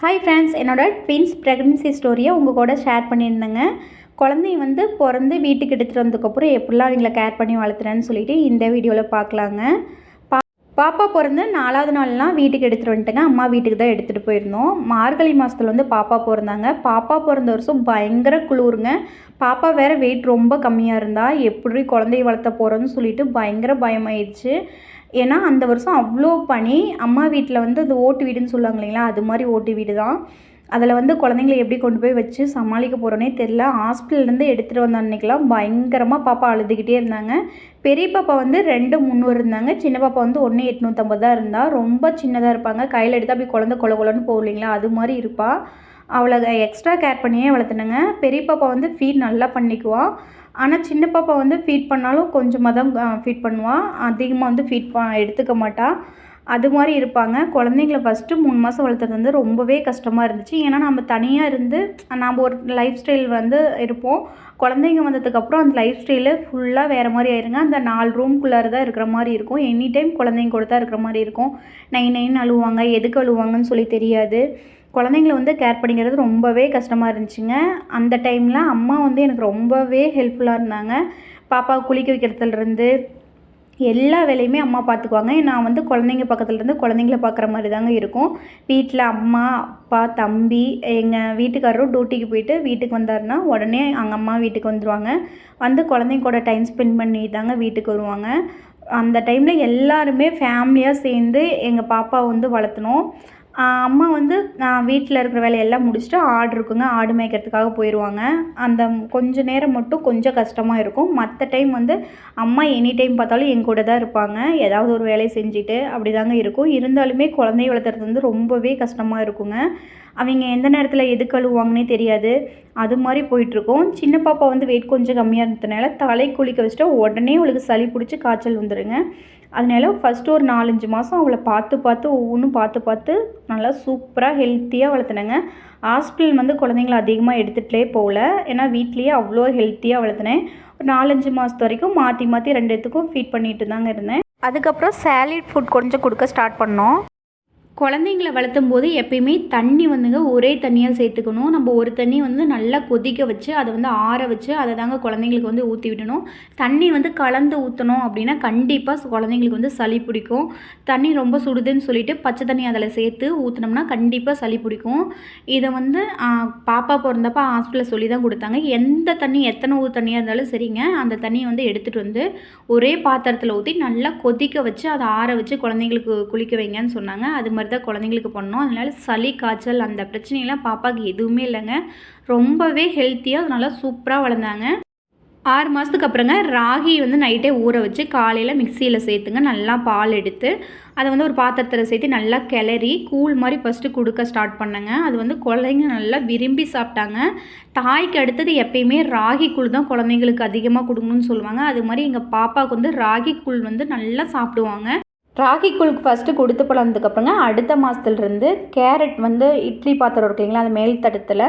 Hi friends என்னோட twins pregnancy ஸ்டோரியை உங்கள் கூட ஷேர் பண்ணியிருந்தேங்க. குழந்தைய வந்து பிறந்து வீட்டுக்கு எடுத்துகிட்டு வந்ததுக்கப்புறம் எப்படிலாம் அவங்கள கேர் பண்ணி வளர்த்துறேன்னு சொல்லிட்டு இந்த வீடியோவில் பார்க்கலாங்க. பா பாப்பா பிறந்து நாலாவது நாள்லாம் வீட்டுக்கு எடுத்துகிட்டு வந்துட்டேங்க. அம்மா வீட்டுக்கு தான் எடுத்துகிட்டு போயிருந்தோம். மார்கழி மாதத்துல வந்து பாப்பா பிறந்தாங்க. பாப்பா பிறந்த வருஷம் பயங்கர குளிருங்க. பாப்பா வேறு வெயிட் ரொம்ப கம்மியாக இருந்தா எப்படி குழந்தைய வளர்த்த போகிறோன்னு சொல்லிட்டு பயங்கர பயமாயிடுச்சு. ஏன்னா அந்த வருஷம் அவ்வளோ பனி. அம்மா வீட்டில் வந்து அந்த ஓட்டு வீடுன்னு சொல்லுவாங்க இல்லைங்களா? அது மாதிரி ஓட்டு வீடு தான். அதில் வந்து குழந்தைங்கள எப்படி கொண்டு போய் வச்சு சமாளிக்க போகிறோன்னே தெரில ஹாஸ்பிட்டல்லேருந்து எடுத்துகிட்டு வந்த அன்னைக்கெலாம் பயங்கரமாக பாப்பா அழுதுகிட்டே இருந்தாங்க. பெரிய பாப்பா வந்து ரெண்டு முந்நூறு இருந்தாங்க. சின்ன பாப்பா வந்து ஒன்று எட்நூற்றம்பது தான் இருந்தால் ரொம்ப சின்னதாக இருப்பாங்க. கையில் எடுத்து அப்படி குழந்த கொல கொலன்னு போகும் இல்லைங்களா? அது மாதிரி இருப்பாள் அவளை எக்ஸ்ட்ரா கேர் பண்ணியே வளர்த்துனேங்க. பெரிய பாப்பா வந்து ஃபீட் நல்லா பண்ணிக்குவாள் ஆனால் சின்ன பாப்பா வந்து ஃபீட் பண்ணாலும் கொஞ்சமாக தான் ஃபீட் பண்ணுவாள் அதிகமாக வந்து ஃபீட் ப எடுத்துக்க மாட்டாள் அது மாதிரி இருப்பாங்க. குழந்தைங்கள ஃபஸ்ட்டு மூணு மாதம் வளர்த்துறது வந்து ரொம்பவே கஷ்டமாக இருந்துச்சு. ஏன்னா நம்ம தனியாக இருந்து நாம் ஒரு லைஃப் ஸ்டைல் வந்து இருப்போம். குழந்தைங்க வந்ததுக்கப்புறம் அந்த லைஃப் ஸ்டைலு ஃபுல்லாக வேறு மாதிரி ஆயிருங்க. அந்த நாலு ரூம்குள்ளார தான் இருக்கிற மாதிரி இருக்கும். எனி டைம் குழந்தைங்க கூட தான் இருக்கிற மாதிரி இருக்கும். நைன் நைன்னு அழுவாங்க. எதுக்கு அழுவாங்கன்னு சொல்லி தெரியாது. குழந்தைங்கள வந்து கேர் பண்ணிக்கிறது ரொம்பவே கஷ்டமாக இருந்துச்சுங்க. அந்த டைமில் அம்மா வந்து எனக்கு ரொம்பவே ஹெல்ப்ஃபுல்லாக இருந்தாங்க. பாப்பாவை குளிக்க வைக்கிறதுலேருந்து எல்லா வேலையுமே அம்மா பார்த்துக்குவாங்க நான் வந்து குழந்தைங்க பக்கத்துலேருந்து குழந்தைங்கள பார்க்குற மாதிரி தாங்க இருக்கும். வீட்டில் அம்மா அப்பா தம்பி எங்கள் வீட்டுக்காரரும் டியூட்டிக்கு போயிட்டு வீட்டுக்கு வந்தாருன்னா உடனே அங்கே அம்மா வீட்டுக்கு வந்துடுவாங்க வந்து குழந்தைங்க கூட டைம் ஸ்பெண்ட் பண்ணி தாங்க வீட்டுக்கு வருவாங்க. அந்த டைமில் எல்லாருமே ஃபேமிலியாக சேர்ந்து எங்கள் பாப்பாவை வந்து வளர்த்துனோம் அம்மா வந்து நான் வீட்டில் இருக்கிற வேலையெல்லாம் முடிச்சுட்டு ஆடு இருக்குங்க. ஆடு மேய்க்கிறதுக்காக போயிடுவாங்க அந்த கொஞ்ச நேரம் மட்டும் கொஞ்சம் கஷ்டமாக இருக்கும். மற்ற டைம் வந்து அம்மா எனி டைம் பார்த்தாலும் என் கூட தான் இருப்பாங்க. ஏதாவது ஒரு வேலையை செஞ்சுட்டு அப்படி தாங்க இருக்கும். இருந்தாலுமே குழந்தைய வளர்த்துறது வந்து ரொம்பவே கஷ்டமாக இருக்குங்க. அவங்க எந்த நேரத்தில் எது கழுவுவாங்கன்னே தெரியாது. அது மாதிரி போயிட்டுருக்கோம் சின்ன பாப்பா வந்து வெயிட் கொஞ்சம் கம்மியாக இருந்ததுனால தலை குளிக்க வச்சுட்டு உடனே அவளுக்கு சளி பிடிச்சி காய்ச்சல் வந்துடுங்க அதனால ஃபஸ்ட்டு ஒரு நாலஞ்சு மாதம் அவளை பார்த்து பார்த்து ஒவ்வொன்றும் பார்த்து பார்த்து நல்லா சூப்பராக ஹெல்த்தியாக வளர்த்துனேங்க. ஹாஸ்பிட்டல் வந்து குழந்தைங்கள அதிகமாக எடுத்துகிட்டே போகல. ஏன்னா வீட்லேயே அவ்வளோ ஹெல்த்தியாக வளர்த்துனேன். ஒரு நாலஞ்சு மாதத்து வரைக்கும் மாற்றி மாற்றி ரெண்டு இடத்துக்கும் ஃபீட் பண்ணிட்டு தாங்க இருந்தேன். அதுக்கப்புறம் சேலிட் ஃபுட் கொஞ்சம் கொடுக்க ஸ்டார்ட் பண்ணோம். குழந்தைங்கள வளர்த்தும் போது எப்பயுமே தண்ணி வந்துங்க ஒரே தண்ணியாக சேர்த்துக்கணும். நம்ம ஒரு தண்ணி வந்து நல்லா கொதிக்க வச்சு அதை வந்து ஆற வச்சு அதை தாங்க குழந்தைங்களுக்கு வந்து ஊற்றி விடணும். தண்ணி வந்து கலந்து ஊற்றணும் அப்படின்னா கண்டிப்பாக குழந்தைங்களுக்கு வந்து சளி பிடிக்கும். தண்ணி ரொம்ப சுடுதுன்னு சொல்லிட்டு பச்சை தண்ணி அதில் சேர்த்து ஊற்றினோம்னா கண்டிப்பாக சளி பிடிக்கும். இதை வந்து பாப்பா பிறந்தப்போ ஹாஸ்பிட்டலில் சொல்லி தான் கொடுத்தாங்க. எந்த தண்ணி எத்தனை ஊர் தண்ணியாக இருந்தாலும் சரிங்க அந்த தண்ணியை வந்து எடுத்துகிட்டு வந்து ஒரே பாத்திரத்தில் ஊற்றி நல்லா கொதிக்க வச்சு அதை ஆற வச்சு குழந்தைங்களுக்கு குளிக்க வைங்கன்னு சொன்னாங்க. அது மாதிரி தான் குழந்தைங்களுக்கு பண்ணோம் அதனால் சளி காய்ச்சல் அந்த பிரச்சனையெல்லாம் பாப்பாவுக்கு எதுவுமே இல்லைங்க. ரொம்பவே ஹெல்த்தியாக நல்லா சூப்பராக வளர்ந்தாங்க. ஆறு மாதத்துக்கு அப்புறங்க ராகி வந்து நைட்டே ஊற வச்சு காலையில் மிக்சியில் சேர்த்துங்க. நல்லா பால் எடுத்து அதை வந்து ஒரு பாத்திரத்தில் சேர்த்து நல்லா கிளறி கூழ் மாதிரி ஃபஸ்ட்டு கொடுக்க ஸ்டார்ட் பண்ணேங்க. அது வந்து குழந்தைங்க நல்லா விரும்பி சாப்பிட்டாங்க. தாய்க்கு அடுத்தது எப்பயுமே ராகி கூழ் தான் குழந்தைங்களுக்கு அதிகமாக கொடுக்கணும்னு சொல்லுவாங்க. அது மாதிரி எங்கள் பாப்பாவுக்கு வந்து ராகி கூழ் வந்து நல்லா சாப்பிடுவாங்க. ராகி கூழுக்கு ஃபஸ்ட்டு கொடுத்து பழந்ததுக்கப்புறங்க அடுத்த மாதத்துலேருந்து கேரட் வந்து இட்லி பாத்திரம் இருக்குங்களா அது மேல் தட்டத்தில்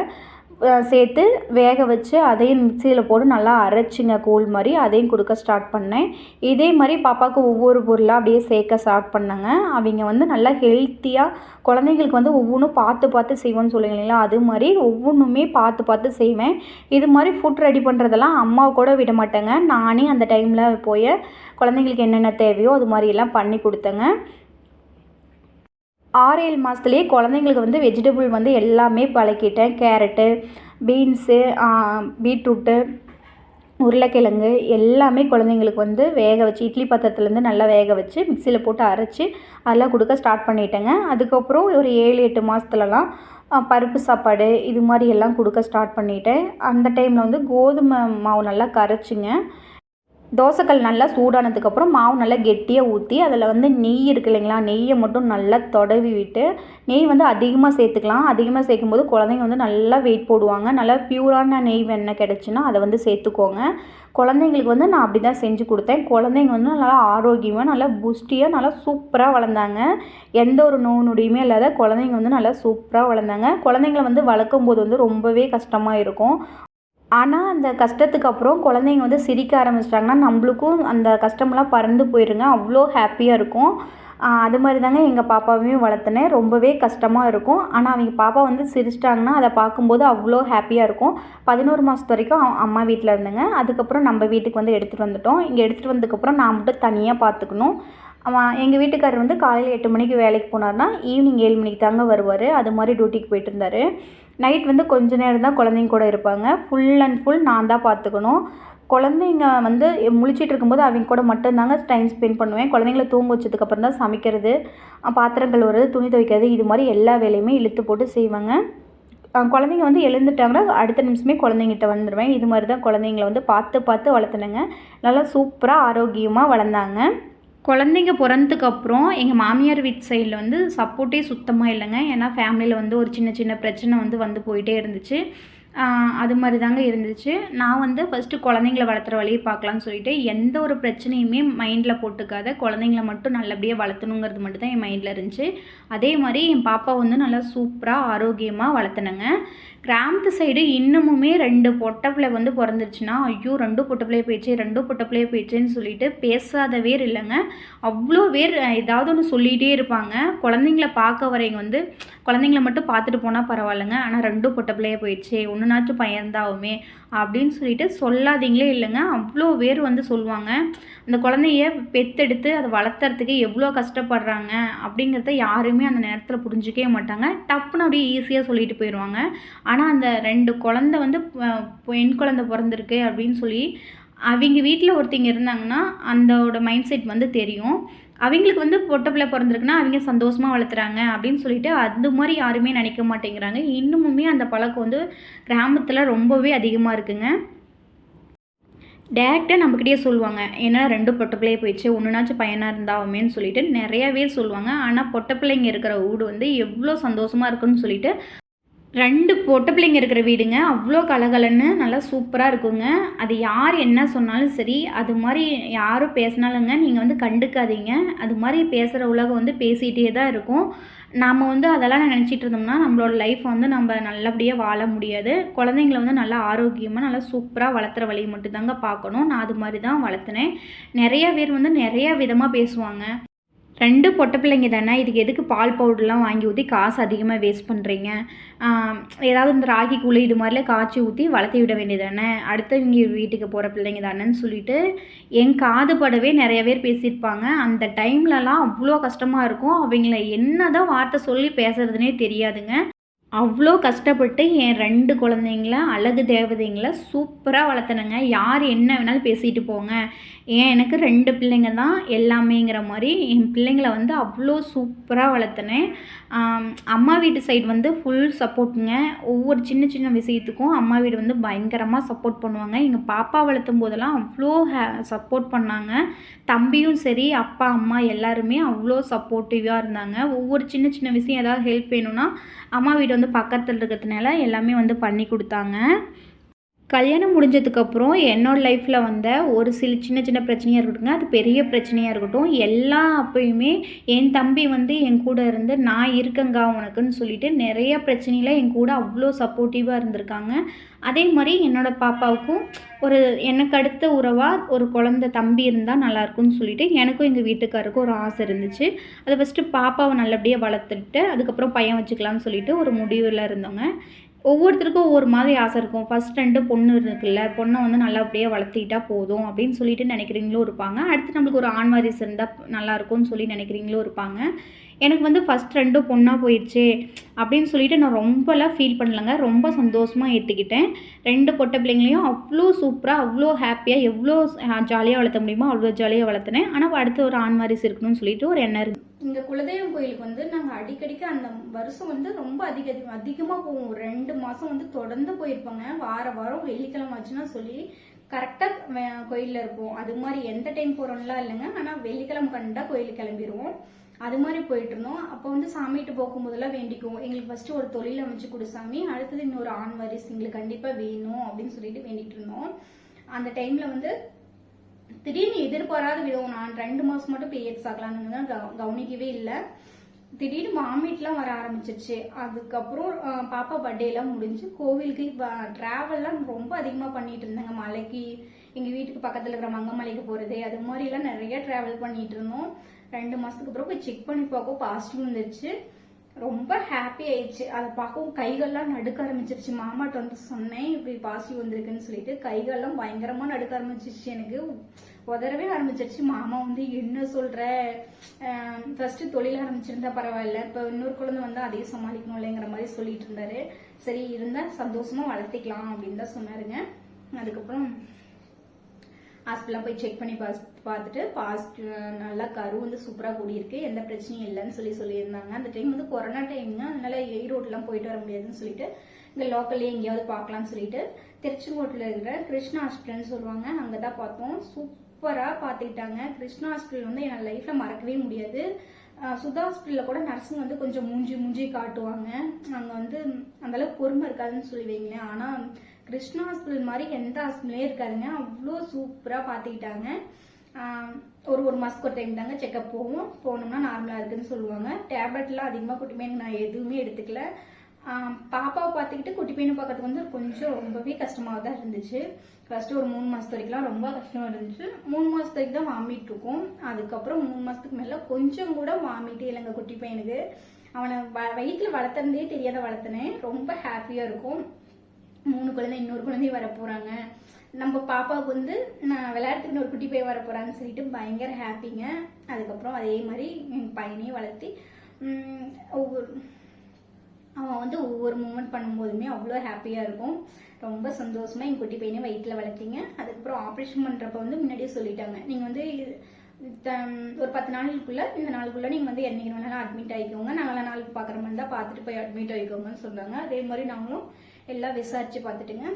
சேர்த்து வேக வச்சு அதையும் மிக்சியில் போட்டு நல்லா அரைச்சிங்க கூழ் மாதிரி. அதையும் கொடுக்க ஸ்டார்ட் பண்ணேன். இதே மாதிரி பாப்பாவுக்கு ஒவ்வொரு பொருளாக அப்படியே சேர்க்க ஸ்டார்ட் பண்ணேங்க. அவங்க வந்து நல்லா ஹெல்த்தியாக குழந்தைங்களுக்கு வந்து ஒவ்வொன்றும் பார்த்து பார்த்து செய்வோன்னு சொல்லுங்களா அது மாதிரி ஒவ்வொன்றுமே பார்த்து பார்த்து செய்வேன். இது மாதிரி ஃபுட் ரெடி பண்ணுறதெல்லாம் அம்மா கூட விட மாட்டேங்க. நானே அந்த டைமில் போய் குழந்தைங்களுக்கு என்னென்ன தேவையோ அது மாதிரியெல்லாம் பண்ணி கொடுத்தேங்க. ஆறு ஏழு மாதத்துலேயே குழந்தைங்களுக்கு வந்து வெஜிடபிள் வந்து எல்லாமே பழக்கிட்டேன். கேரட்டு பீன்ஸு பீட்ரூட்டு உருளைக்கிழங்கு எல்லாமே குழந்தைங்களுக்கு வந்து வேக வச்சு இட்லி பாத்திரத்துலேருந்து நல்லா வேக வச்சு மிக்சியில் போட்டு அரைச்சி அதெல்லாம் கொடுக்க ஸ்டார்ட் பண்ணிட்டேங்க. அதுக்கப்புறம் ஒரு ஏழு எட்டு மாதத்துலலாம் பருப்பு சாப்பாடு இது மாதிரி எல்லாம் கொடுக்க ஸ்டார்ட் பண்ணிட்டேன். அந்த டைமில் வந்து கோதுமை மாவு நல்லா கரைச்சிங்க. தோசைக்கல் நல்லா சூடானதுக்கப்புறம் மாவு நல்லா கெட்டியாக ஊற்றி அதில் வந்து நெய் இருக்கு இல்லைங்களா நெய்யை மட்டும் நல்லா தொடவி விட்டு நெய் வந்து அதிகமாக சேர்த்துக்கலாம். அதிகமாக சேர்க்கும்போது குழந்தைங்க வந்து நல்லா வெயிட் போடுவாங்க. நல்லா பியூரான நெய் வெண்ணெய் கிடச்சின்னா அதை வந்து சேர்த்துக்கோங்க. குழந்தைங்களுக்கு வந்து நான் அப்படி தான் செஞ்சு கொடுத்தேன். குழந்தைங்க வந்து நல்லா ஆரோக்கியமாக நல்லா புஷ்டியாக நல்லா சூப்பராக வளர்ந்தாங்க. எந்த ஒரு நோய் நொடியுமே இல்லாத குழந்தைங்க வந்து நல்லா சூப்பராக வளர்ந்தாங்க. குழந்தைங்கள வந்து வளர்க்கும் போது வந்து ரொம்பவே கஷ்டமாக இருக்கும். ஆனால் அந்த கஷ்டத்துக்கு அப்புறம் குழந்தைங்க வந்து சிரிக்க ஆரம்பிச்சிட்டாங்கன்னா நம்மளுக்கும் அந்த கஷ்டமெல்லாம் பறந்து போயிருங்க. அவ்வளோ ஹாப்பியாக இருக்கும். அது மாதிரி தாங்க எங்கள் பாப்பாவையும் வளர்த்துனேன். ரொம்பவே கஷ்டமாக இருக்கும். ஆனால் அவங்க பாப்பா வந்து சிரிச்சிட்டாங்கன்னா அதை பார்க்கும்போது அவ்வளோ ஹாப்பியாக இருக்கும். பதினோரு மாதத்து வரைக்கும் அம்மா வீட்டில் இருந்தேங்க. அதுக்கப்புறம் நம்ம வீட்டுக்கு வந்து எடுத்துகிட்டு வந்துட்டோம். இங்கே எடுத்துகிட்டு வந்ததுக்கப்புறம் நான் மட்டும் தனியாக பார்த்துக்கணும் அவன் எங்கள் வீட்டுக்காரர் வந்து காலையில் எட்டு மணிக்கு வேலைக்கு போனார்னா ஈவினிங் ஏழு மணிக்கு தாங்க வருவார். அது மாதிரி டியூட்டிக்கு போயிட்டு இருந்தார். நைட் வந்து கொஞ்ச நேரம் தான் குழந்தைங்க கூட இருப்பாங்க. ஃபுல் அண்ட் ஃபுல் நான் தான் பார்த்துக்கணும். குழந்தைங்க வந்து முழிச்சிட்டு இருக்கும்போது அவங்க கூட மட்டும்தாங்க டைம் ஸ்பெண்ட் பண்ணுவேன். குழந்தைங்கள தூங்க வச்சதுக்கப்புறம் தான் சமைக்கிறது பாத்திரங்கள் பாத்திரம் கழுவுறது துணி துவைக்கிறது இது மாதிரி எல்லா வேலையுமே இழுத்து போட்டு செய்வாங்க. குழந்தைங்க வந்து எழுந்துட்டாங்கன்னா அடுத்த நிமிஷமே குழந்தைங்கிட்ட வந்துடுவேன் இது மாதிரி தான் குழந்தைங்கள வந்து பார்த்து பார்த்து வளர்த்துனேங்க. நல்லா சூப்பராக ஆரோக்கியமாக வளர்ந்தாங்க. குழந்தைங்க பிறந்ததுக்கு அப்புறம் எங்கள் மாமியார் வீட்டு சைடில் வந்து சப்போர்ட்டே சுத்தமாக இல்லைங்க. ஏன்னா ஃபேமிலியில் வந்து ஒரு சின்ன சின்ன பிரச்சனை வந்து வந்து போயிட்டே இருந்துச்சு. அது மாதிரி தாங்க இருந்துச்சு. நான் வந்து ஃபஸ்ட்டு குழந்தைங்கள வளர்த்துற வழியை பார்க்கலான்னு சொல்லிட்டு எந்த ஒரு பிரச்சனையுமே மைண்டில் போட்டுக்காத குழந்தைங்கள மட்டும் நல்லபடியாக வளர்த்தணுங்கிறது மட்டும் தான் என் மைண்டில் இருந்துச்சு. அதே மாதிரி என் பாப்பா வந்து நல்லா சூப்பராக ஆரோக்கியமாக வளர்த்துனேங்க. கிராமத்து சைடு இன்னமுமே ரெண்டு பொட்டப்பிள்ளை வந்து பிறந்துருச்சுன்னா ஐயோ ரெண்டு பொட்டப்பிள்ளையே போயிடுச்சு ரெண்டு பொட்டப்பிள்ளையே போயிடுச்சுன்னு சொல்லிட்டு பேசாத பேர் இல்லைங்க. அவ்வளோ பேர் ஏதாவது ஒன்று சொல்லிகிட்டே இருப்பாங்க. குழந்தைங்கள பார்க்க வரைங்க வந்து குழந்தைங்கள மட்டும் பார்த்துட்டு போனால் பரவாயில்லைங்க. ஆனால் ரெண்டு பொட்டப்பிள்ளையே போயிடுச்சு ஒன்றுனாச்சும் பயந்தாவுமே. அப்படின்னு சொல்லிட்டு சொல்லாதீங்களே இல்லைங்க. அவ்வளோ பேர் வந்து சொல்லுவாங்க. அந்த குழந்தைய பெத்தெடுத்து அதை வளர்த்துறதுக்கு எவ்வளோ கஷ்டப்படுறாங்க அப்படிங்கிறத யாருமே அந்த நேரத்தில் புரிஞ்சிக்கவே மாட்டாங்க. டப்புன்னு அப்படியே ஈஸியாக சொல்லிட்டு போயிடுவாங்க ஆனால் அந்த ரெண்டு குழந்தை வந்து பெண் குழந்தை பிறந்திருக்கு அப்படின்னு சொல்லி அவங்க வீட்டில் ஒருத்தங்க இருந்தாங்கன்னா அந்தோட மைண்ட் செட் வந்து தெரியும். அவங்களுக்கு வந்து பொட்டை பிள்ளை பிறந்திருக்குன்னா அவங்க சந்தோஷமாக வளர்த்துறாங்க அப்படின்னு சொல்லிட்டு அந்த மாதிரி யாருமே நினைக்க மாட்டேங்கிறாங்க. இன்னுமுமே அந்த பழக்கம் வந்து கிராமத்தில் ரொம்பவே அதிகமாக இருக்குங்க. டேரெக்டாக நம்மக்கிட்டே சொல்லுவாங்க. ஏன்னா ரெண்டு பொட்டை பிள்ளையே போயிடுச்சு. ஒன்றுனாச்சும் பையனாக இருந்தாவுமேன்னு சொல்லிட்டு நிறைய பேர் சொல்லுவாங்க. ஆனால் பொட்டை பிள்ளைங்க இருக்கிற வீடு வந்து எவ்வளோ சந்தோஷமாக இருக்குன்னு சொல்லிட்டு ரெண்டு பொட்டை பிள்ளைங்க இருக்கிற வீடுங்க. அவ்வளோ கலகலன்னு நல்லா சூப்பராக இருக்குங்க. அது யார் என்ன சொன்னாலும் சரி அது மாதிரி யாரும் பேசினாலுங்க நீங்கள் வந்து கண்டுக்காதீங்க. அது மாதிரி பேசுகிற உலகம் வந்து பேசிகிட்டே தான் இருக்கும். நாம் வந்து அதெல்லாம் நினச்சிட்டு இருந்தோம்னா நம்மளோட லைஃப் வந்து நம்ம நல்லபடியாக வாழ முடியாது. குழந்தைங்கள வந்து நல்லா ஆரோக்கியமாக நல்லா சூப்பராக வளர்த்துற வழியை மட்டும்தாங்க பார்க்கணும். நான் அது மாதிரி தான் வளர்த்துனேன். நிறைய பேர் வந்து நிறைய விதமாக பேசுவாங்க. ரெண்டு பொட்டை பிள்ளைங்க தானே? இதுக்கு எதுக்கு பால் பவுடர்லாம் வாங்கி ஊற்றி காசு அதிகமாக வேஸ்ட் பண்ணுறீங்க ஏதாவது இந்த ராகி கூழ் இது மாதிரிலாம் காய்ச்சி ஊற்றி வளர்த்தி விட வேண்டியது தானே? அடுத்தவங்க வீட்டுக்கு போகிற பிள்ளைங்க தானேன்னு சொல்லிட்டு என் காது படவே நிறைய பேர் பேசியிருப்பாங்க. அந்த டைம்லலாம் அவ்வளோ கஷ்டமாக இருக்கும். அவங்கள என்ன தான் வார்த்தை சொல்லி பேசுகிறதுனே தெரியாதுங்க. அவ்வளோ கஷ்டப்பட்டு என் ரெண்டு குழந்தைங்கள அழகு தேவதைங்களை சூப்பராக வளர்த்துனங்க. யார் என்ன வேணாலும் பேசிட்டு போங்க. ஏன் எனக்கு ரெண்டு பிள்ளைங்க தான் எல்லாமேங்கிற மாதிரி என் பிள்ளைங்கள வந்து அவ்வளோ சூப்பராக வளர்த்துனேன். அம்மா வீட்டு சைடு வந்து ஃபுல் சப்போர்ட்டுங்க ஒவ்வொரு சின்ன சின்ன விஷயத்துக்கும் அம்மா வீடு வந்து பயங்கரமாக சப்போர்ட் பண்ணுவாங்க. எங்கள் பாப்பா வளர்த்தும் போதெல்லாம் அவ்வளோ ஹே சப்போர்ட் பண்ணாங்க. தம்பியும் சரி அப்பா அம்மா எல்லாருமே அவ்வளோ சப்போர்ட்டிவாக இருந்தாங்க. ஒவ்வொரு சின்ன சின்ன விஷயம் ஏதாவது ஹெல்ப் வேணும்னா அம்மா வீடு வந்து பக்கத்தில் இருக்கிறதுனால எல்லாமே வந்து பண்ணி கொடுத்தாங்க. கல்யாணம் முடிஞ்சதுக்கப்புறம் என்னோடய லைஃப்பில் வந்த ஒரு சில சின்ன சின்ன பிரச்சனையாக இருக்கட்டுங்க அது பெரிய பிரச்சனையாக இருக்கட்டும் எல்லா அப்பயுமே என் தம்பி வந்து என் கூட இருந்து நான் இருக்கேங்கா உனக்குன்னு சொல்லிட்டு நிறைய பிரச்சனையில் என் கூட அவ்வளோ சப்போர்ட்டிவாக இருந்திருக்காங்க. அதே மாதிரி என்னோடய பாப்பாவுக்கும் ஒரு எனக்கு அடுத்த உறவாக ஒரு குழந்த தம்பி இருந்தால் நல்லாயிருக்கும்னு சொல்லிட்டு எனக்கும் எங்கள் வீட்டுக்காருக்கும் ஒரு ஆசை இருந்துச்சு. அதை ஃபஸ்ட்டு பாப்பாவை நல்லபடியாக வளர்த்துட்டு அதுக்கப்புறம் பையன் வச்சுக்கலாம்னு சொல்லிட்டு ஒரு முடிவில் இருந்தவங்க ஒவ்வொருத்தருக்கும் ஒவ்வொரு மாதிரி ஆசை இருக்கும். ஃபஸ்ட் ரெண்டு பொண்ணு இருக்குல்ல பொண்ணை வந்து நல்லபடியாக வளர்த்திக்கிட்டா போதும் அப்படின்னு சொல்லிட்டு நினைக்கிறீங்களும் இருப்பாங்க. அடுத்து நம்மளுக்கு ஒரு ஆண் வாரிசு இருந்தால் நல்லா இருக்கும்னு சொல்லி நினைக்கிறீங்களும் இருப்பாங்க. எனக்கு வந்து ஃபஸ்ட் ரெண்டும் பொண்ணாக போயிடுச்சு அப்படின்னு சொல்லிட்டு நான் ரொம்பலாம் ஃபீல் பண்ணலங்க. ரொம்ப சந்தோஷமாக ஏற்றுக்கிட்டேன் ரெண்டு பொட்டை பிள்ளைங்களையும் அவ்வளோ சூப்பராக அவ்வளோ ஹாப்பியாக எவ்வளோ ஜாலியாக வளர்த்த முடியுமோ அவ்வளோ ஜாலியாக வளர்த்தினேன். ஆனால் அடுத்து ஒரு ஆண் வாரிசு இருக்கணும்னு சொல்லிட்டு ஒரு எண்ணம் இருக்குது இங்க குலதெய்வம் கோயிலுக்கு வந்து நாங்கள் அடிக்கடிக்கு அந்த வருஷம் வந்து ரொம்ப அதிக அதிகமாக போவோம். ரெண்டு மாதம் வந்து தொடர்ந்து போயிருப்பாங்க. வார வாரம் வெள்ளிக்கிழமை ஆச்சுன்னா சொல்லி கரெக்டாக கோயிலில் இருப்போம். அது மாதிரி எந்த டைம் போகிறோம்லாம் இல்லைங்க. ஆனால் வெள்ளிக்கிழமை கண்டா கோயிலுக்கு கிளம்பிடுவோம் அது மாதிரி போயிட்டு இருந்தோம் அப்போ வந்து சாமிகிட்ட போகும்போதெல்லாம் வேண்டிக்குவோம். எங்களுக்கு ஃபர்ஸ்ட் ஒரு தொழில் அமைச்சு கொடு சாமி. அடுத்தது இன்னொரு ஆண் வாரிசு எங்களுக்கு கண்டிப்பா வேணும் அப்படின்னு சொல்லிட்டு வேண்டிட்டு இருந்தோம். அந்த டைம்ல வந்து திடீர்னு எதிர்பாராத விதம். நான் ரெண்டு மாசம் மட்டும் பீரியட்ஸ் ஆகலான்னு தான் கவனிக்கவே இல்லை. திடீர்னு வாமிட்லாம் வர ஆரம்பிச்சிருச்சு. அதுக்கப்புறம் பாப்பா பர்த்டேலாம் முடிஞ்சு கோவிலுக்கு டிராவல்லாம் ரொம்ப அதிகமாக பண்ணிட்டு இருந்தாங்க. மலைக்கு எங்கள் வீட்டுக்கு பக்கத்தில் இருக்கிற மங்கமலைக்கு போகிறது அது மாதிரிலாம் நிறைய ட்ராவல் பண்ணிட்டு இருந்தோம். ரெண்டு மாசத்துக்கு அப்புறம் போய் செக் பண்ணி பார்க்கவும் பாசிட்டிவ் வந்துருச்சு ரொம்ப ஹாப்பி ஆயிடுச்சு. அதை பார்க்கவும் கைகள்லாம் நடுக்க ஆரம்பிச்சிருச்சு. மாமாட்ட வந்து சொன்னேன் இப்படி பாசிட்டிவ் வந்திருக்குன்னு சொல்லிட்டு கைகள்லாம் பயங்கரமா நடுக்க ஆரம்பிச்சிருச்சு எனக்கு. உதறவே ஆரம்பிச்சிருச்சு. மாமா வந்து என்ன சொல்ற? ஃபர்ஸ்ட் தொழில் ஆரம்பிச்சிருந்தா பரவாயில்ல. இப்போ இன்னொரு குழந்தை வந்து அதையும் சமாளிக்கணும் இல்லைங்கிற மாதிரி சொல்லிட்டு இருந்தாரு. சரி இருந்தா சந்தோஷமா வளர்த்திக்கலாம் அப்படின்னு தான் சொன்னாருங்க. அதுக்கப்புறம் ஹாஸ்பிட்டலாக போய் செக் பண்ணி பாஸ் பார்த்துட்டு பாஸ்ட் நல்லா கரு வந்து சூப்பராக கூடியிருக்கு. எந்த பிரச்சனையும் இல்லைன்னு சொல்லி சொல்லியிருந்தாங்க. அந்த டைம் வந்து கொரோனா டைம்ங்க அதனால ஈரோட்லாம் போயிட்டு வர முடியாதுன்னு சொல்லிட்டு இங்கே லோக்கல்லே எங்கேயாவது பார்க்கலாம்னு சொல்லிட்டு திருச்செங்கோட்டில் இருக்கிற கிருஷ்ணா ஹாஸ்பிட்டல்னு சொல்லுவாங்க. அங்கே தான் பார்த்தோம். சூப்பராக பார்த்துக்கிட்டாங்க. கிருஷ்ணா ஹாஸ்பிட்டல் வந்து என் லைஃப்பில் மறக்கவே முடியாது. சுதா ஹாஸ்பிட்டலில் கூட நர்ஸுங்க வந்து கொஞ்சம் மூஞ்சி மூஞ்சி காட்டுவாங்க. அங்கே வந்து அந்தளவுக்கு பொறுமை இருக்காதுன்னு சொல்லி வைங்களேன். ஆனால் கிருஷ்ணா ஹாஸ்பிட்டல் மாதிரி எந்த ஹாஸ்பிட்டலே இருக்காதுங்க. அவ்வளோ சூப்பராக பார்த்துக்கிட்டாங்க ஒரு ஒரு மாதத்துக்கு ஒரு டைம் தாங்க செக்கப் போவோம் போனோம்னா நார்மலாக இருக்குன்னு சொல்லுவாங்க. டேப்லெட்லாம் அதிகமாக குட்டி பையனுக்கு நான் எதுவுமே எடுத்துக்கல. பாப்பாவை பார்த்துக்கிட்டு குட்டி பையனை பார்க்கறதுக்கு வந்து கொஞ்சம் ரொம்பவே கஷ்டமாக தான் இருந்துச்சு. ஃபஸ்ட்டு ஒரு மூணு மாதத்து வரைக்கும்லாம் ரொம்ப கஷ்டமாக இருந்துச்சு. மூணு மாதத்து வரைக்கும் தான் வாமிட் இருக்கும். அதுக்கப்புறம் மூணு மாதத்துக்கு மேலே கொஞ்சம் கூட வாமிட்டே இல்லைங்க குட்டி பையனுக்கு. அவனை வ- வயித்துல வளர்த்துறதே தெரியாத வளர்த்தனேன். ரொம்ப ஹாப்பியாக இருக்கும். மூணு குழந்தை இன்னொரு குழந்தையும் வர போகிறாங்க நம்ம பாப்பாவுக்கு வந்து நான் விளையாடுறதுக்கு ஒரு குட்டி பையன் வர போறான்னு சொல்லிட்டு பயங்கர ஹாப்பிங்க அதுக்கப்புறம் அதே மாதிரி என் பையனையும் வளர்த்தி ஒவ்வொரு அவன் வந்து ஒவ்வொரு மூமெண்ட் பண்ணும்போதுமே அவ்வளோ ஹாப்பியாக இருக்கும். ரொம்ப சந்தோஷமா என் குட்டி பையனை வயிற்றில் வளர்த்தீங்க. அதுக்கப்புறம் ஆப்ரேஷன் பண்ணுறப்ப வந்து முன்னாடியே சொல்லிட்டாங்க. நீங்கள் வந்து த- ஒரு பத்து நாளுக்குள்ள இந்த நாளுக்குள்ள நீங்கள் வந்து என்னைக்கு வேணாலும் அட்மிட் ஆகிக்கோங்க நாலு நாளுக்கு பார்க்குற மாதிரி தான் பார்த்துட்டு போய் அட்மிட் ஆகிக்கோங்கன்னு சொன்னாங்க. அதே மாதிரி நாங்களும் எல்லாம் விசாரிச்சு பார்த்துட்டுங்க.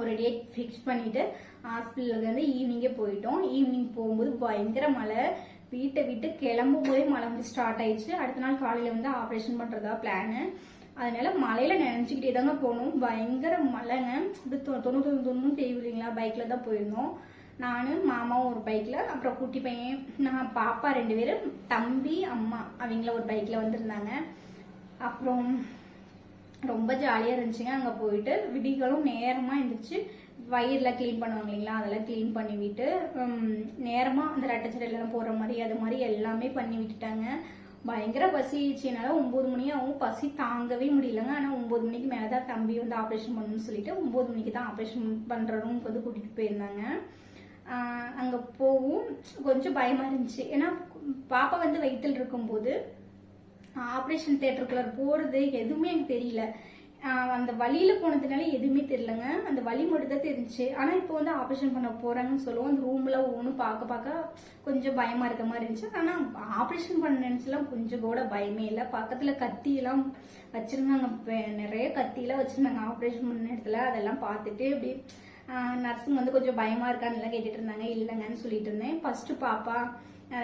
ஒரு டேட் ஃபிக்ஸ் பண்ணிட்டு ஹாஸ்பிட்டலுக்கு வந்து ஈவினிங்கே போயிட்டோம். ஈவினிங் போகும்போது பயங்கர மழை. வீட்டை விட்டு கிளம்பும் போதே மழை வந்து ஸ்டார்ட் ஆயிடுச்சு. அடுத்த நாள் காலையில வந்து ஆப்ரேஷன் பண்றதா பிளானு அதனால மழையில நினைச்சுக்கிட்டே தாங்க போனோம். பயங்கர மழைங்க. இப்படி தொண்ணூத்தி தொண்ணூறு தேவை இல்லைங்களா? பைக்ல தான் போயிருந்தோம். நானும் மாமாவும் ஒரு பைக்ல அப்புறம் குட்டி பையன் நான் பாப்பா ரெண்டு பேரும் தம்பி அம்மா அவங்கள ஒரு பைக்ல வந்திருந்தாங்க. அப்புறம் ரொம்ப ஜாலியாக இருந்துச்சுங்க. அங்கே போயிட்டு விடிகளும் நேரமாக இருந்துச்சு வயிறில் க்ளீன் பண்ணுவாங்க இல்லைங்களா? அதெல்லாம் க்ளீன் பண்ணி விட்டு நேரமாக அந்த ரெட்டச்சடையிலாம் போடுற மாதிரி அது மாதிரி எல்லாமே பண்ணி விட்டுட்டாங்க. பயங்கர பசிச்சு என்னால் ஒம்பது மணி ஆகும். பசி தாங்கவே முடியலங்க. ஆனால் ஒம்பது மணிக்கு மேலே தான் தம்பி வந்து ஆப்ரேஷன் பண்ணணும்னு சொல்லிட்டு ஒம்பது மணிக்கு தான் ஆப்ரேஷன் பண்ணுற ரூமுக்கு வந்து கூட்டிகிட்டு போயிருந்தாங்க. அங்கே போகும் கொஞ்சம் பயமாக இருந்துச்சு. ஏன்னா பாப்பா வந்து வயிற்றில் இருக்கும்போது ஆப்ரேஷன் தேட்டருக்குள்ள போகிறது எதுவுமே எனக்கு தெரியல. அந்த வழியில் போனதுனால எதுவுமே தெரியலங்க. அந்த வழி மட்டும் தான் தெரிஞ்சுச்சு. ஆனால் இப்போ வந்து ஆப்ரேஷன் பண்ண போகிறாங்கன்னு சொல்லுவோம். அந்த ரூமில் ஒவ்வொன்றும் பார்க்க பார்க்க கொஞ்சம் பயமாக இருக்க மாதிரி இருந்துச்சு. ஆனால் ஆப்ரேஷன் பண்ண நினைச்சுலாம் கொஞ்சம் கூட பயமே இல்லை. பக்கத்தில் கத்தியெல்லாம் வச்சுருந்தாங்க. நிறைய கத்தியெல்லாம் வச்சுருந்தாங்க ஆப்ரேஷன் பண்ண இடத்துல. அதெல்லாம் பார்த்துட்டு இப்படி நர்ஸுங்க வந்து கொஞ்சம் பயமாக இருக்கான்னு எல்லாம் கேட்டுட்டு இருந்தாங்க. இல்லைங்கன்னு சொல்லிட்டு இருந்தேன். ஃபஸ்ட்டு பாப்பா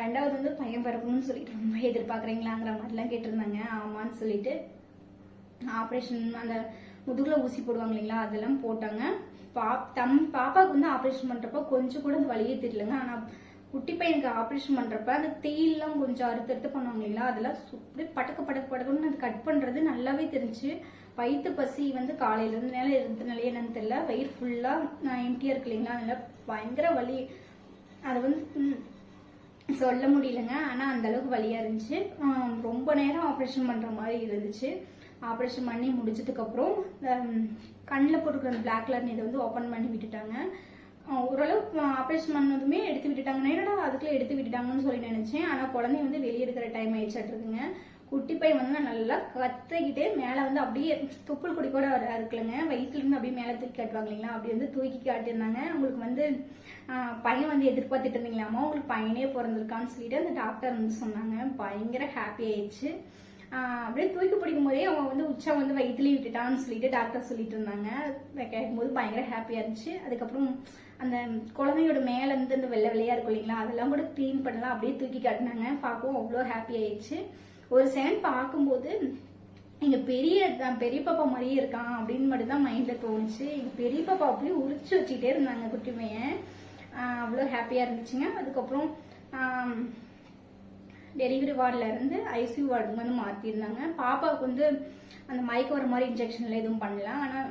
ரெண்டாவது வந்து பையன் பிறக்கணும்னு சொல்லிட்டு ரொம்ப எதிர்பார்க்குறீங்களாங்கிற மாதிரிலாம் கேட்டிருந்தாங்க. ஆமான்னு சொல்லிட்டு ஆப்ரேஷன் அந்த முதுகுல ஊசி போடுவாங்க இல்லைங்களா அதெல்லாம் போட்டாங்க. பா தம் பாப்பாவுக்கு வந்து ஆப்ரேஷன் பண்றப்ப கொஞ்சம் கூட அந்த வழியே தெரியலங்க. ஆனா குட்டி பையனுக்கு ஆப்ரேஷன் பண்றப்ப அந்த தேயிலாம் கொஞ்சம் அறுத்து அறுத்து பண்ணுவாங்க இல்லைங்களா அதெல்லாம் சுப்படி படக்கு படக்கு படக்குன்னு அது கட் பண்றது நல்லாவே தெரிஞ்சு வயிற்று பசி வந்து காலையில இருந்து நேரம் இருந்ததுனாலே என்னன்னு தெரியல வயிறு ஃபுல்லா எம்டியா இருக்கு இல்லைங்களா அதனால பயங்கர வலி. அது வந்து சொல்ல முடியலங்க. ஆனால் அந்த அளவுக்கு இருந்துச்சு. ரொம்ப நேரம் ஆப்ரேஷன் பண்ணுற மாதிரி இருந்துச்சு. ஆப்ரேஷன் பண்ணி முடிச்சதுக்கப்புறம் கண்ணில் போட்டுருக்கிற அந்த பிளாக் கலர் இதை வந்து ஓப்பன் பண்ணி விட்டுட்டாங்க. ஓரளவுக்கு ஆப்ரேஷன் பண்ணதுமே எடுத்து விட்டுட்டாங்க. என்னடா அதுக்குள்ளே எடுத்து விட்டுட்டாங்கன்னு சொல்லி நினச்சேன். ஆனால் குழந்தை வந்து வெளியே இருக்கிற டைம் ஆயிடுச்சாட்டு இருக்குங்க குட்டி பையன் வந்து நான் நல்லா கத்திக்கிட்டு மேலே வந்து அப்படியே தொப்புள் கொடி கூட வர இருக்குல்லங்க. வயிற்றுலேருந்து அப்படியே மேலே தூக்கி காட்டுவாங்க இல்லைங்களா? அப்படி வந்து தூக்கி காட்டியிருந்தாங்க. உங்களுக்கு வந்து பையன் வந்து எதிர்பார்த்துட்டு இருந்தீங்களாமா உங்களுக்கு பையனே பிறந்திருக்கான்னு சொல்லிட்டு அந்த டாக்டர் வந்து சொன்னாங்க. பயங்கர ஹாப்பி ஆயிடுச்சு. அப்படியே தூக்கி பிடிக்கும் போதே அவன் வந்து உச்சா வந்து வயிற்றுலேயே விட்டுட்டான்னு சொல்லிட்டு டாக்டர் சொல்லிட்டு இருந்தாங்க. கேட்கும்போது பயங்கர ஹாப்பியாக இருந்துச்சு. அதுக்கப்புறம் அந்த குழந்தையோட மேலேருந்து அந்த வெள்ளை வெள்ளையாக இருக்கும் இல்லைங்களா? அதெல்லாம் கூட க்ளீன் பண்ணலாம். அப்படியே தூக்கி காட்டினாங்க. பார்க்கவும் அவ்வளோ ஹாப்பி ஆயிடுச்சு. ஒரு செகண்ட் பார்க்கும்போது எங்க பெரிய தான் பெரிய பாப்பா மாதிரியே இருக்கான் அப்படின்னு மட்டும் தான் மைண்ட்ல தோணுச்சு. எங்க பெரிய பாப்பா அப்படியே உரிச்சு வச்சுக்கிட்டே இருந்தாங்க குட்டி பையன். அவ்வளோ ஹாப்பியா இருந்துச்சுங்க. அதுக்கப்புறம் டெலிவரி வார்டில் இருந்து ஐசியூ வார்டுக்கு வந்து மாற்றிருந்தாங்க பாப்பாவுக்கு வந்து அந்த மயக்க வர மாதிரி இன்ஜெக்ஷன்ல எதுவும் பண்ணல. ஆனால்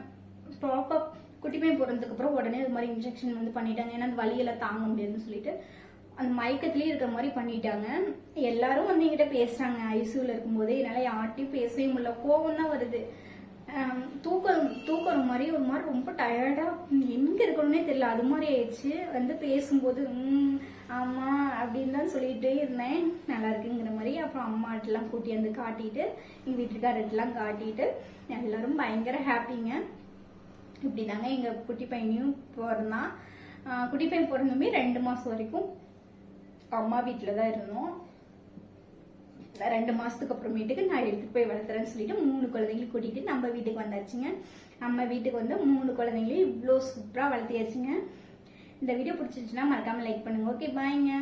பாப்பா குட்டி பையன் பிறந்ததுக்கு அப்புறம் உடனே இது மாதிரி இன்ஜெக்ஷன் வந்து பண்ணிட்டாங்க. ஏன்னா அந்த வலியெல்லாம் தாங்க முடியாதுன்னு சொல்லிட்டு அந்த மயக்கத்துலேயே இருக்கிற மாதிரி பண்ணிட்டாங்க. எல்லாரும் வந்து என்கிட்ட பேசுறாங்க. ஐசியூல இருக்கும்போதே என்னால யார்ட்டையும் பேசவே முடியல. கோவம் தான் வருது. தூக்கம் தூக்கம் மாதிரி ஒரு மாதிரி ரொம்ப டயர்டா எங்க இருக்கணும்னே தெரியல. அது மாதிரி ஆயிடுச்சு. வந்து பேசும்போது ம் ஆமா அப்படின்னு தான் சொல்லிட்டே இருந்தேன். நல்லா இருக்குங்கிற மாதிரி அப்புறம் அம்மாட்டெல்லாம் கூட்டி வந்து காட்டிட்டு எங்க வீட்டுக்காரர்ட்டெல்லாம் காட்டிட்டு எல்லாரும் பயங்கர ஹாப்பிங்க இப்படிதாங்க எங்க குட்டி பையனையும் பிறந்தான். குட்டி பையன் பிறந்துமே ரெண்டு மாசம் வரைக்கும் அம்மா வீட்டில் தான் இருந்தோம். ரெண்டு மாசத்துக்கு அப்புறமேட்டுக்கு நான் எடுத்துட்டு போய் வளர்த்துறேன்னு சொல்லிட்டு மூணு குழந்தைங்களையும் கூட்டிட்டு நம்ம வீட்டுக்கு வந்தாச்சுங்க. நம்ம வீட்டுக்கு வந்து மூணு குழந்தைங்களையும் இவ்வளோ சூப்பராக வளர்த்தியாச்சுங்க. இந்த வீடியோ பிடிச்சிருச்சுன்னா மறக்காம லைக் பண்ணுங்க. ஓகே பாய்ங்க